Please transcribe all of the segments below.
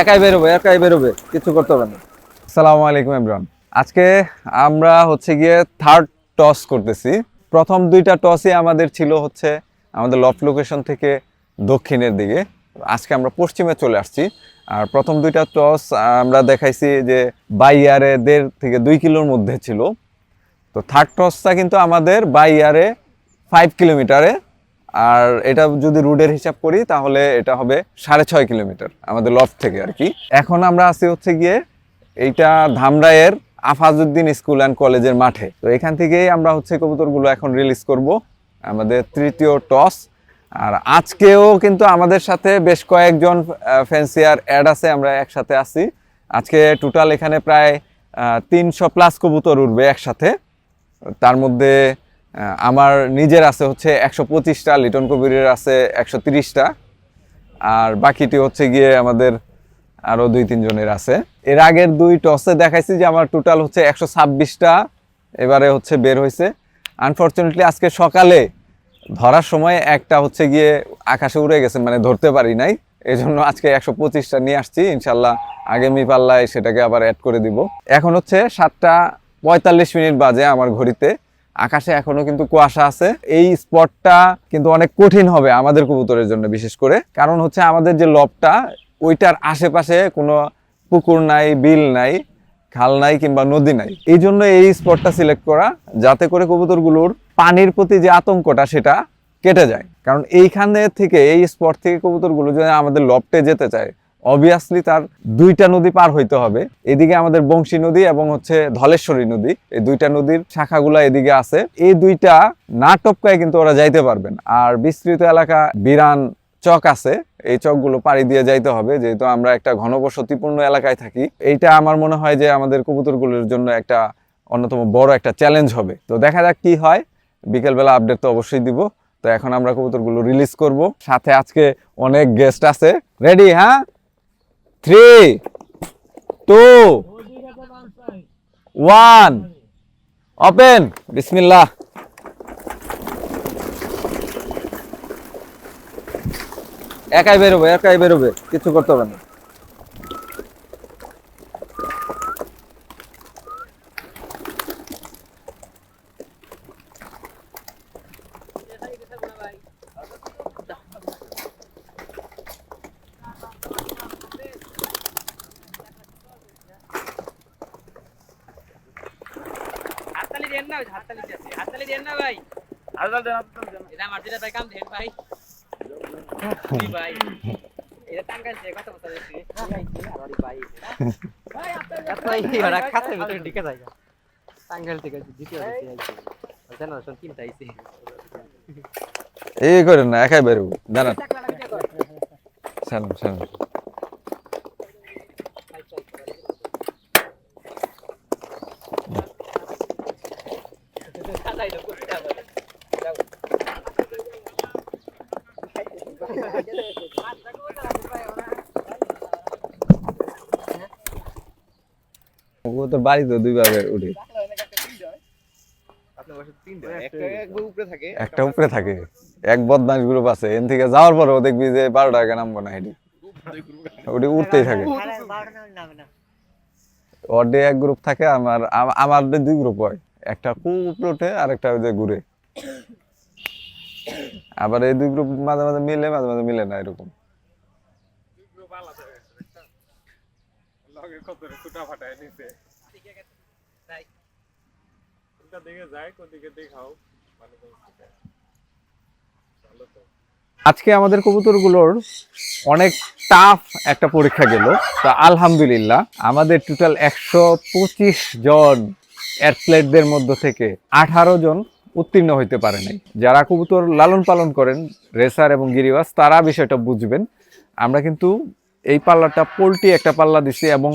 একাই বেরোবে একাই বেরোবে, কিছু করতে হবে না। সালাম আলাইকুম ইমরান আজকে আমরা হচ্ছে গিয়ে থার্ড টস করতেছি। প্রথম দুইটা টসই আমাদের ছিল হচ্ছে আমাদের লফট লোকেশন থেকে দক্ষিণের দিকে। আজকে আমরা পশ্চিমে চলে আসছি। আর প্রথম দুইটা টস আমরা দেখাইছি যে বাইয়ারে দেড় থেকে দুই কিলোর মধ্যে ছিল। তো থার্ড টসটা কিন্তু আমাদের বাই ইয়ারে ফাইভ কিলোমিটারে আর এটা যদি রুডের হিসাব করি, তাহলে এটা হবে সাড়ে ছয় কিলোমিটার আমাদের লফট থেকে আর কি। এখন আমরা আছি হচ্ছে গিয়ে এইটা ধামরাইয়ের আফাজউদ্দিন স্কুল অ্যান্ড কলেজের মাঠে। তো এখান থেকেই আমরা হচ্ছে কবুতরগুলো এখন রিলিজ করব, আমাদের তৃতীয় টস। আর আজকেও কিন্তু আমাদের সাথে বেশ কয়েকজন ফ্যান্সিয়ার অ্যাড আছে, আমরা একসাথে আছি। আজকে টোটাল এখানে প্রায় তিনশো প্লাস কবুতর উঠবে একসাথে। তার মধ্যে আমার নিজের আছে হচ্ছে একশো পঁচিশটা, লিটন কবিরের আছে একশো তিরিশটা। আর বাকিটি হচ্ছে গিয়ে আমাদের আরও দুই, তিনজনের আছে। এর আগের দুই টসে দেখাইছি যে আমার টোটাল হচ্ছে একশো ছাব্বিশটা এবারে হচ্ছে বের হয়েছে আনফর্চুনেটলি আজকে সকালে ধরার সময় একটা হচ্ছে গিয়ে আকাশে উড়ে গেছে মানে ধরতে পারি নাই। এই জন্য আজকে একশো পঁচিশটা নিয়ে আসছি। ইনশাল্লাহ আগামী পাল্লায় সেটাকে আবার অ্যাড করে দিব। এখন হচ্ছে সাতটা পঁয়তাল্লিশ মিনিট বাজে আমার ঘড়িতে। আকাশে এখনও কিন্তু কুয়াশা আছে। এই স্পটটা কিন্তু অনেক কঠিন হবে আমাদের কবুতরের জন্য বিশেষ করে। কারণ হচ্ছে আমাদের যে লবটা, ওইটার আশেপাশে কোনো পুকুর নাই, বিল নাই, খাল নাই কিংবা নদী নাই। এই জন্য এই স্পটটা সিলেক্ট করা, যাতে করে কবুতরগুলোর পানির প্রতি যে আতঙ্কটা, সেটা কেটে যায়। কারণ এইখানে থেকে, এই স্পট থেকে কবুতরগুলো যদি আমাদের লবটে যেতে চায় অবভিয়াসলি তার দুইটা নদী পার হইতে হবে। এদিকে আমাদের বংশী নদী এবং হচ্ছে ধলেশ্বরী নদী। এই দুইটা নদীর শাখাগুলা এদিকে আছে। এই দুইটা না টপকায় কিন্তু ওরা যাইতে পারবেন আর বিস্তৃত এলাকা বিরান চক আছে। এই চকগুলো পাড়ি দিয়ে যাইতে হবে। যেহেতু আমরা একটা ঘনবসতিপূর্ণ এলাকায় থাকি, এইটা আমার মনে হয় যে আমাদের কবুতরগুলোর জন্য একটা অন্যতম বড় একটা চ্যালেঞ্জ হবে। তো দেখা যাক কি হয়। বিকেলবেলা আপডেট তো অবশ্যই দিব। তো এখন আমরা কবুতরগুলো রিলিজ করব। সাথে আজকে অনেক গেস্ট আছে। রেডি হ্যাঁ? থ্রি টু ওয়ান ওপেন বিসমিল্লাহ একাই বেরোবে একাই বেরোবে কিছু করতে হবে না। হাততালি দেন না হাততালি হাততালি দেন না ভাই। এটা আমার যেটা ভাই কাম দেন ভাই। জি ভাই? এটা কত বছর হয়েছে? আরে ভাই ভাই ওরা খাতার ভিতরে ঢুকে যায়। টাঙ্গাইল থেকে দ্বিতীয় দেশে আইছে। জেনারেশন তিনটা আইছে। এই করেন না একাই বেরোবে দাঁড়ান। সালাম সালাম। ও তো বাড়িতে দুইবার উঠে। একটা উপরে থাকে এক বদমাস গ্রুপ আছে। এন থেকে যাওয়ার পরেও দেখবি যে বারো টাকা নামবো না হেঁটে। ওটি উঠতেই থাকে। ওর এক গ্রুপ থাকে আমার আম- আমার দিয়ে দুই গ্রুপ হয়। একটা খুব উপরে ওঠে আর একটা ওই যে ঘুরে। আবার এই দুই গ্রুপ মাঝে মাঝে মিলে মাঝে মাঝে মিলে না এরকম। আজকে আমাদের কবুতরগুলোর অনেক টাফ একটা পরীক্ষা গেল। তো আলহামদুলিল্লাহ আমাদের টোটাল একশো পঁচিশ জন অ্যাথলেটদের মধ্য থেকে আঠারো জন উত্তীর্ণ হইতে পারে নাই। যারা কবুতর লালন পালন করেন, রেসার এবং গিরিবাস, তারা বিষয়টা বুঝবেন। আমরা কিন্তু এই পাল্লাটা পোল্ট্রি একটা পাল্লা দিছি এবং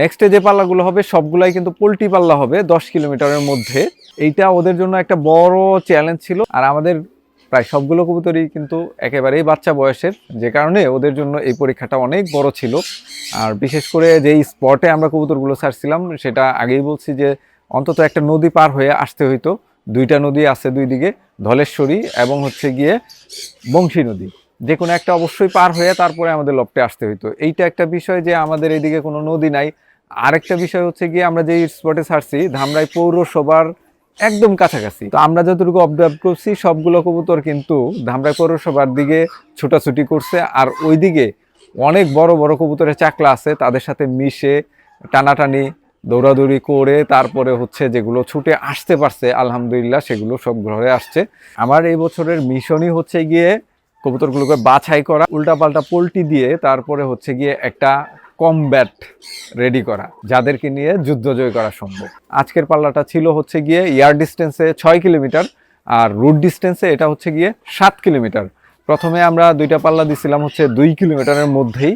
নেক্সটে যে পাল্লাগুলো হবে, সবগুলাই কিন্তু পোল্ট্রি পাল্লা হবে দশ কিলোমিটারের মধ্যে। এইটা ওদের জন্য একটা বড় চ্যালেঞ্জ ছিল। আর আমাদের প্রায় সবগুলো কবুতরই কিন্তু একেবারেই বাচ্চা বয়সের, যে কারণে ওদের জন্য এই পরীক্ষাটা অনেক বড় ছিল। আর বিশেষ করে যেই স্পটে আমরা কবুতরগুলো ছাড়ছিলাম, সেটা আগেই বলছি যে অন্তত একটা নদী পার হয়ে আসতে হইতো। দুইটা নদী আছে দুই দিকে, ধলেশ্বরী এবং হচ্ছে গিয়ে বংশী নদী। যে কোনো একটা অবশ্যই পার হয়ে তারপরে আমাদের লফটে আসতে হইতো। এইটা একটা বিষয় যে আমাদের এইদিকে কোনো নদী নাই। আরেকটা বিষয় হচ্ছে গিয়ে আমরা যে স্পটে ছাড়ছি, ধামরাই পৌরসভার একদম কাছাকাছি। তো আমরা যতটুকু অবজার্ভ করছি, সবগুলো কবুতর কিন্তু ধামরাই পৌরসভার দিকে ছোটাছুটি করছে। আর ওইদিকে অনেক বড় বড় কবুতরের চাকলা আছে, তাদের সাথে মিশে টানাটানি দৌড়াদৌড়ি করে তারপরে হচ্ছে যেগুলো ছুটে আসতে পারছে, আলহামদুলিল্লাহ সেগুলো সব ঘরে আসছে। আমার এই বছরের মিশনই হচ্ছে গিয়ে কবুতরগুলোকে বাছাই করা, উল্টাপাল্টা পোল্টি দিয়ে তারপরে হচ্ছে গিয়ে একটা কমব্যাট রেডি করা, যাদেরকে নিয়ে যুদ্ধ জয় করা সম্ভব। আজকের পাল্লাটা ছিল হচ্ছে গিয়ে এয়ার ডিস্টেন্সে ছয় কিলোমিটার আর রুট ডিস্টেন্সে এটা হচ্ছে গিয়ে সাত কিলোমিটার। প্রথমে আমরা দুইটা পাল্লা দিছিলাম হচ্ছে দুই কিলোমিটারের মধ্যেই।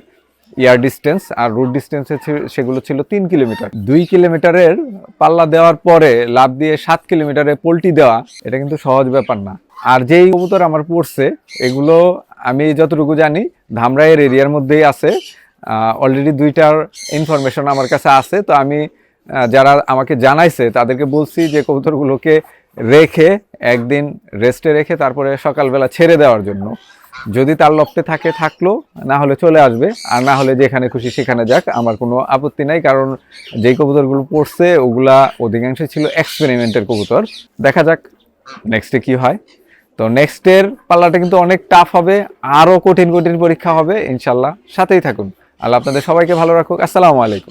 এয়ার ডিস্টেন্স আর রুট ডিস্টেন্সে সেগুলো ছিল তিন কিলোমিটার। দুই কিলোমিটারের পাল্লা দেওয়ার পরে লাভ দিয়ে সাত কিলোমিটারে পোল্টি দেওয়া, এটা কিন্তু সহজ ব্যাপার না। আর যেই কবুতর আমার পড়ছে, এগুলো আমি যতটুকু জানি, ধামরাইয়ের এরিয়ার মধ্যেই আছে। অলরেডি দুইটার ইনফরমেশন আমার কাছে আছে, তো আমি যারা আমাকে জানাইছে, তাদেরকে বলছি যে কবুতরগুলোকে রেখে, একদিন রেস্টে রেখে তারপরে সকালবেলা ছেড়ে দেওয়ার জন্য। যদি তার লক্ষ্যে থাকে, থাকল, না হলে চলে আসবে। আর না হলে যেখানে খুশি সেখানে যাক, আমার কোনো আপত্তি নাই, কারণ যেই কবুতরগুলো পড়ছে, ওগুলা অধিকাংশ ছিল এক্সপেরিমেন্টের কবুতর। দেখা যাক নেক্সটে কি হয়। তো নেক্সটের পাল্লাটা কিন্তু অনেক টাফ হবে আরও কঠিন কঠিন পরীক্ষা হবে, ইনশাল্লাহ। সাথেই থাকুন। আল্লাহ আপনাদের সবাইকে ভালো রাখুক। আসসালামু আলাইকুম।